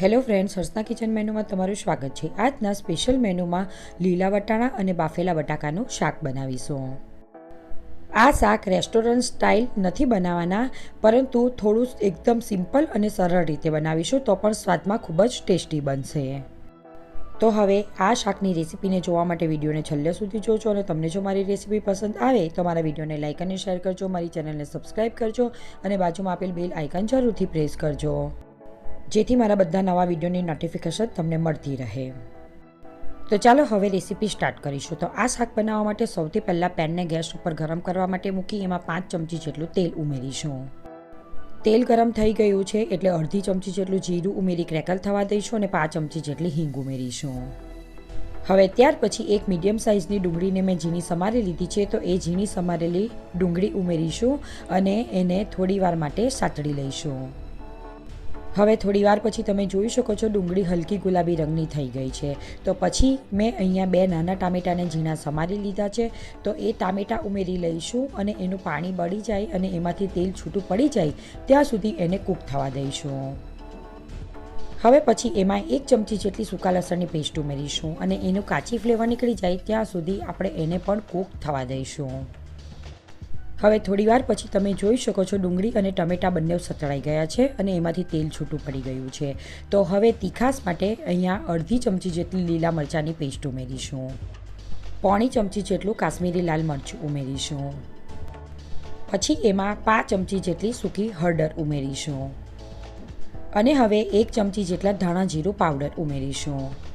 Hello friends, હર્ષના kitchen મેનુમાં તમારું સ્વાગત છે. આજના સ્પેશિયલ મેનુમાં લીલા વટાણા અને બાફેલા બટાકાનું શાક બનાવીશું. આ શાક રેસ્ટોરન્ટ સ્ટાઇલ નથી બનાવવાના, પરંતુ થોડું એકદમ સિમ્પલ અને સરળ રીતે બનાવીશું તો પણ સ્વાદમાં ખૂબ જ ટેસ્ટી બનશે. તો હવે આ શાકની રેસીપીને જોવા માટે વિડીયોને છેલ્લે સુધી જોજો અને તમને જો મારી રેસીપી પસંદ આવે તો મારા વિડીયોને લાઇક અને શેર કરજો, મારી ચેનલને સબસ્ક્રાઈબ કરજો અને બાજુમાં આપેલ બેલ આઇકન જરૂરથી પ્રેસ કરજો. જેથી મારા બધા નવા વિડીયોની નોટિફિકેશન તમને મળતી રહે. તો ચાલો હવે રેસીપી સ્ટાર્ટ કરીશું. તો આ શાક બનાવવા માટે સૌથી પહેલાં પેનને ગેસ ઉપર ગરમ કરવા માટે મૂકી, એમાં પાંચ ચમચી જેટલું તેલ ઉમેરીશું. તેલ ગરમ થઈ ગયું છે એટલે અડધી ચમચી જેટલું જીરું ઉમેરી ક્રેકલ થવા દઈશું અને પાંચ ચમચી જેટલી હિંગ ઉમેરીશું. હવે ત્યાર પછી એક મીડિયમ સાઇઝની ડુંગળીને મેં ઝીણી સમારી લીધી છે, તો એ ઝીણી સમારેલી ડુંગળી ઉમેરીશું અને એને થોડી વાર માટે સાતળી લઈશું. હવે થોડી વાર પછી તમે જોઈ શકો છો ડુંગળી હલકી ગુલાબી રંગની થઈ ગઈ છે. તો પછી મેં અહીંયા બે નાના ટામેટાને ઝીણા સમારી લીધા છે. તો એ ટામેટા ઉમેરી લઈશું અને એનું પાણી બળી જાય અને એમાંથી તેલ છૂટું પડી જાય ત્યાં સુધી એને કૂક થવા દઈશું. હવે પછી એમાં એક ચમચી જેટલી સૂકા લસણની પેસ્ટ ઉમેરીશું અને એનું કાચી ફ્લેવર નીકળી જાય ત્યાં સુધી આપણે એને પણ કૂક થવા દઈશું. હવે થોડીવાર પછી તમે જોઈ શકો છો ડુંગળી અને ટમેટાં બંને સતળાઈ ગયા છે અને એમાંથી તેલ છૂટું પડી ગયું છે. તો હવે તીખાસ માટે અહીંયા અડધી ચમચી જેટલી લીલા મરચાંની પેસ્ટ ઉમેરીશું. પોણી ચમચી જેટલું કાશ્મીરી લાલ મરચું ઉમેરીશું. પછી એમાં પાંચ ચમચી જેટલી સૂકી હળદર ઉમેરીશું. અને હવે એક ચમચી જેટલા ધાણા જીરું પાવડર ઉમેરીશું.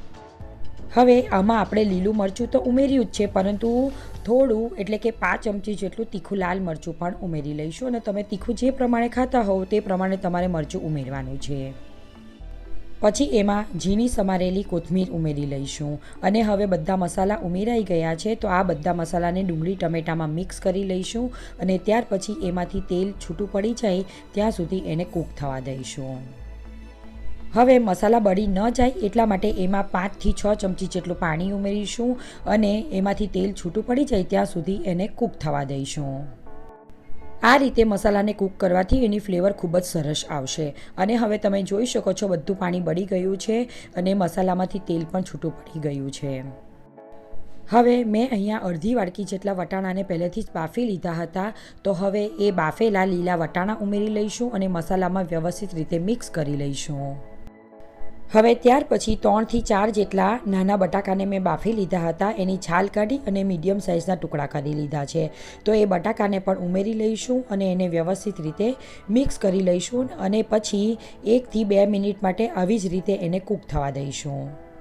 હવે આમાં આપણે લીલું મરચું તો ઉમેર્યું જ છે, પરંતુ થોડું, એટલે કે પાંચ ચમચી જેટલું તીખું લાલ મરચું પણ ઉમેરી લઈશું અને તમે તીખું જે પ્રમાણે ખાતા હોવ તે પ્રમાણે તમારે મરચું ઉમેરવાનું છે. પછી એમાં ઝીણી સમારેલી કોથમીર ઉમેરી લઈશું. અને હવે બધા મસાલા ઉમેરાઈ ગયા છે, તો આ બધા મસાલાને ડુંગળી, ટમેટામાં મિક્સ કરી લઈશું અને ત્યાર પછી એમાંથી તેલ છૂટું પડી જાય, ત્યાં સુધી એને કૂક થવા દઈશું. હવે મસાલા બળી ન જાય એટલા માટે એમાં પાંચથી છ ચમચી જેટલું પાણી ઉમેરીશું અને એમાંથી તેલ છૂટું પડી જાય ત્યાં સુધી એને કૂક થવા દઈશું. આ રીતે મસાલાને કૂક કરવાથી એની ફ્લેવર ખૂબ જ સરસ આવશે અને હવે તમે જોઈ શકો છો બધું પાણી બળી ગયું છે અને મસાલામાંથી તેલ પણ છૂટું પડી ગયું છે. હવે મેં અહીંયા અડધી વાડકી જેટલા વટાણાને પહેલેથી જ બાફી લીધા હતા તો હવે એ બાફેલા લીલા વટાણા ઉમેરી લઈશું અને મસાલામાં વ્યવસ્થિત રીતે મિક્સ કરી લઈશું. હવે ત્યાર પછી ત્રણથી ચાર જેટલા નાના બટાકાને મેં બાફી લીધા હતા. એની છાલ કાઢી અને મીડિયમ સાઇઝના ટુકડા કરી લીધા છે. તો એ બટાકાને પણ ઉમેરી લઈશું અને એને વ્યવસ્થિત રીતે મિક્સ કરી લઈશું અને પછી એકથી બે મિનિટ માટે આવી જ રીતે એને કૂક થવા દઈશું.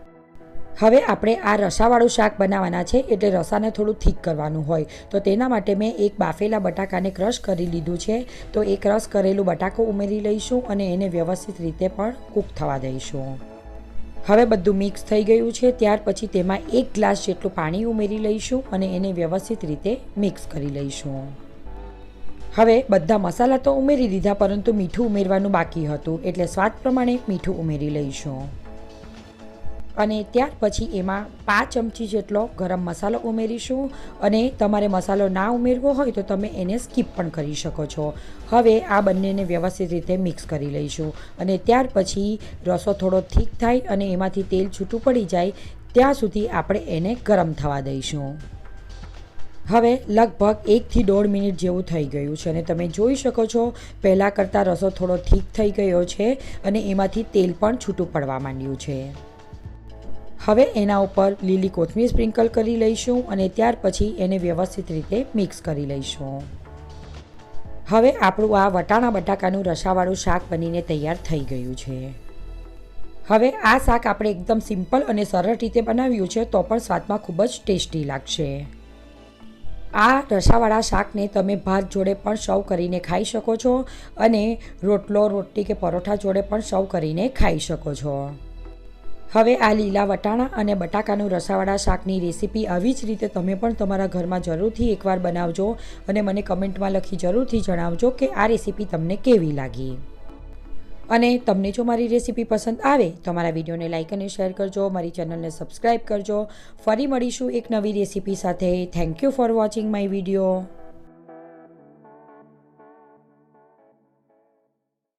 હવે આપણે આ રસાવાળું શાક બનાવવાના છે એટલે રસાને થોડું થીક કરવાનું હોય. તો તેના માટે મેં એક બાફેલા બટાકાને ક્રશ કરી લીધું છે. તો એ ક્રશ કરેલું બટાકો ઉમેરી લઈશું અને એને વ્યવસ્થિત રીતે પણ કૂક થવા દઈશું. હવે બધું મિક્સ થઈ ગયું છે. ત્યાર પછી તેમાં એક ગ્લાસ જેટલું પાણી ઉમેરી લઈશું અને એને વ્યવસ્થિત રીતે મિક્સ કરી લઈશું. હવે બધા મસાલા તો ઉમેરી દીધા, પરંતુ મીઠું ઉમેરવાનું બાકી હતું. એટલે સ્વાદ પ્રમાણે મીઠું ઉમેરી લઈશું. અને ત્યાર પછી એમાં પાંચ ચમચી જેટલો ગરમ મસાલો ઉમેરીશું. અને તમારે મસાલો ના ઉમેરવો હોય તો તમે એને સ્કીપ પણ કરી શકો છો. હવે આ બંનેને વ્યવસ્થિત રીતે મિક્સ કરી લઈશું. અને ત્યાર પછી રસો થોડો થીક થાય અને એમાંથી તેલ છૂટું પડી જાય, ત્યાં સુધી આપણે એને ગરમ થવા દઈશું. હવે લગભગ એકથી દોઢ મિનિટ જેવું થઈ ગયું છે અને તમે જોઈ શકો છો, પહેલાં કરતાં રસો થોડો ઠીક થઈ ગયો છે અને એમાંથી તેલ પણ છૂટું પડવા માંડ્યું છે. હવે એના ઉપર લીલી કોથમીર સ્પ્રિંકલ કરી લઈશું અને ત્યાર પછી એને વ્યવસ્થિત રીતે મિક્સ કરી લઈશું. હવે આપણું આ વટાણા બટાકાનું રસાવાળું શાક બનીને તૈયાર થઈ ગયું છે. હવે આ શાક આપણે એકદમ સિમ્પલ અને સરળ રીતે બનાવ્યું છે તો પણ સ્વાદમાં ખૂબ જ ટેસ્ટી લાગશે. આ રસાવાળા શાકને તમે ભાત જોડે પણ સર્વ કરીને ખાઈ શકો છો અને રોટલો, રોટલી કે પરોઠા જોડે પણ સર્વ કરીને ખાઈ શકો છો. હવે આ લીલા વટાણા અને બટાકાનું રસાવાળા શાકની રેસીપી આવી જ રીતે તમે પણ તમારા ઘરમાં જરૂરથી એકવાર બનાવજો અને મને કમેન્ટમાં લખી જરૂરથી જણાવજો કે આ રેસીપી તમને કેવી લાગી. અને તમને જો મારી રેસીપી પસંદ આવે તો મારા વિડીયોને લાઇક અને શેર કરજો, મારી ચેનલને સબસ્ક્રાઈબ કરજો. ફરી મળીશું એક નવી રેસીપી સાથે. Thank you for watching my video